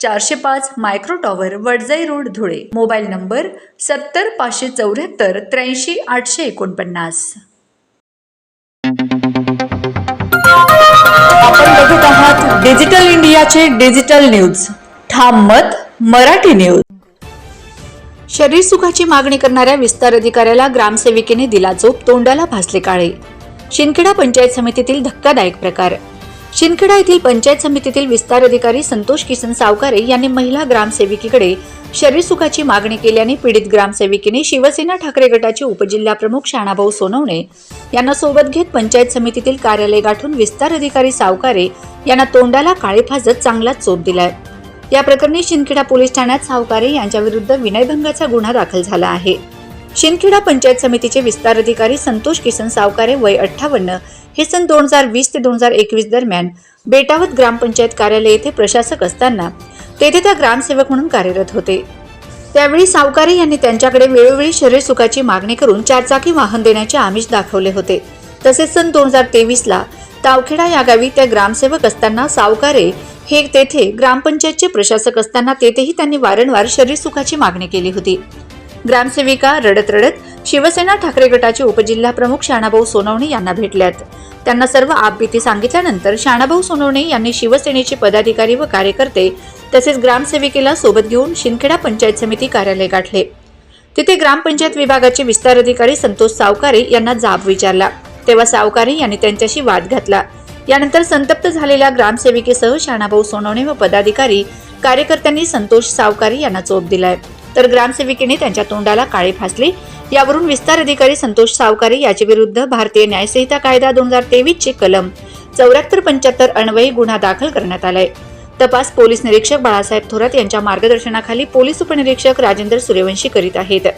चारशे पाच micro tower Wadjai road Dhule. Mobile number सत्तर पाचशे चौऱ्याहत्तर त्र्याऐंशी आठशे एकोणपन्नास. आपण बघत आहात डिजिटल इंडियाचे डिजिटल न्यूज. ठाम मत मराठी न्यूज. शरीर सुखाची मागणी करणाऱ्या विस्तार अधिकाऱ्याला ग्रामसेविकेने दिला चोप तोंडाला भासले काळे. शिंदखेडा पंचायत समितीतील धक्कादायक प्रकार. शिंदखेडा येथील पंचायत समितीतील विस्तार अधिकारी संतोष किसन सावकारे यांनी महिला ग्रामसेविकेकडे शरीर सुखाची मागणी केल्याने पीडित ग्रामसेविकेने शिवसेना ठाकरे गटाचे उपजिल्हा प्रमुख शाणाभाऊ सोनवणे यांना सोबत घेत पंचायत समितीतील कार्यालय गाठून विस्तार अधिकारी सावकारे यांना तोंडाला काळेफाजत चांगलाच चोप दिलाय. या प्रकरणी शिंदखेडा पोलीस ठाण्यात सावकारे यांच्याविरुद्ध विनयभंगाचा गुन्हा दाखल झाला आहे. शिंदखेडा पंचायत समितीचे विस्तार अधिकारी संतोष किसन सावकारे वय अठ्ठावन्न हे सन दोन हजार वीस ते दोन हजार एकवीस दरम्यान बेटावत ग्रामपंचायत कार्यालय येथे प्रशासक असताना तेथे त्या ग्रामसेवक म्हणून कार्यरत होते. त्यावेळी सावकारे यांनी त्यांच्याकडे वेळोवेळी शरीर सुखाची मागणी करून चारचाकी वाहन देण्याचे आमिष दाखवले होते. तसेच सन दोन हजार तेवीसला तावखेडा या गावी त्या ग्रामसेवक असताना सावकारे हे तेथे ग्रामपंचायतचे प्रशासक असताना तेथेही त्यांनी वारंवार शरीर सुखाची मागणी केली होती. ग्रामसेविका रडत रडत शिवसेना ठाकरे गटाचे उपजिल्हा प्रमुख शाणाभाऊ सोनवणे यांना भेटल्यात. त्यांना सर्व आपबीती सांगितल्यानंतर शाणाभाऊ सोनवणे यांनी शिवसेनेचे पदाधिकारी व कार्यकर्ते तसेच ग्रामसेविकेला सोबत घेऊन शिंदखेडा पंचायत समिती कार्यालय गाठले. तिथे ग्रामपंचायत विभागाचे विस्तार अधिकारी संतोष सावकारे यांना जाब विचारला. तेव्हा सावकारे यांनी त्यांच्याशी वाद घातला. यानंतर संतप्त झालेल्या ग्रामसेविकेसह शाणाभाऊ सोनवणे व पदाधिकारी कार्यकर्त्यांनी संतोष सावकारे यांना चोप दिलाय. तर ग्रामसेविकेने त्यांच्या तोंडाला काळे फासले. यावरून विस्तार अधिकारी संतोष सावकारे याच्या विरुद्ध भारतीय न्यायसंहिता कायदा दोन हजार तेवीस चे कलम चौऱ्याहत्तर पंच्याहत्तर अन्वयी गुन्हा दाखल करण्यात आलाय. तपास पोलीस निरीक्षक बाळासाहेब थोरात यांच्या मार्गदर्शनाखाली पोलीस उपनिरीक्षक राजेंद्र सूर्यवंशी करीत आहेत.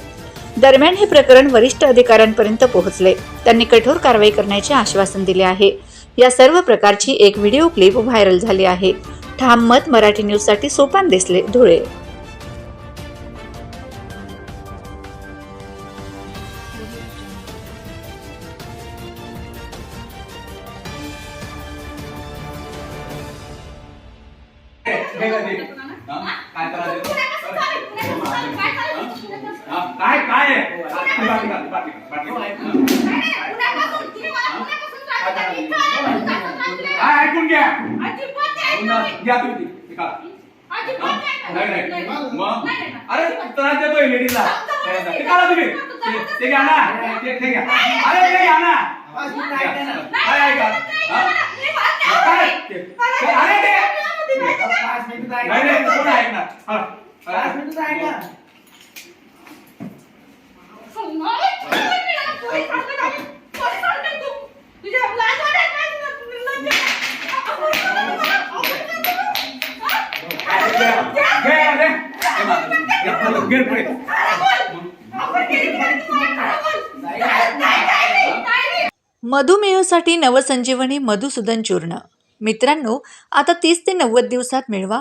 दरम्यान हे प्रकरण वरिष्ठ अधिकाऱ्यांपर्यंत पोहोचले. त्यांनी कठोर कारवाई करण्याचे आश्वासन दिले आहे. या सर्व प्रकारची एक व्हिडिओ क्लिप व्हायरल झाली आहे. ठाम मत मराठी न्यूजसाठी सोपान दिसले धुळे. काय हा, काय ऐकून घ्या घ्या तुम्ही मग अरे त्रास देतोय लेडीजला ते काढा तुम्ही ते- घ्या ना ते घ्या अरे ते घ्या ना काय ऐका हा? अरे ते नाही नाही ते कोण ऐकणार? हा, हा. घे, घे, घे. हे मागे. घे, घे, पुढे. मधुमेहासाठी नवसंजीवनी मधुसूदन चूर्ण. मित्रांनो आता तीस ते नव्वद दिवसात मिळवा.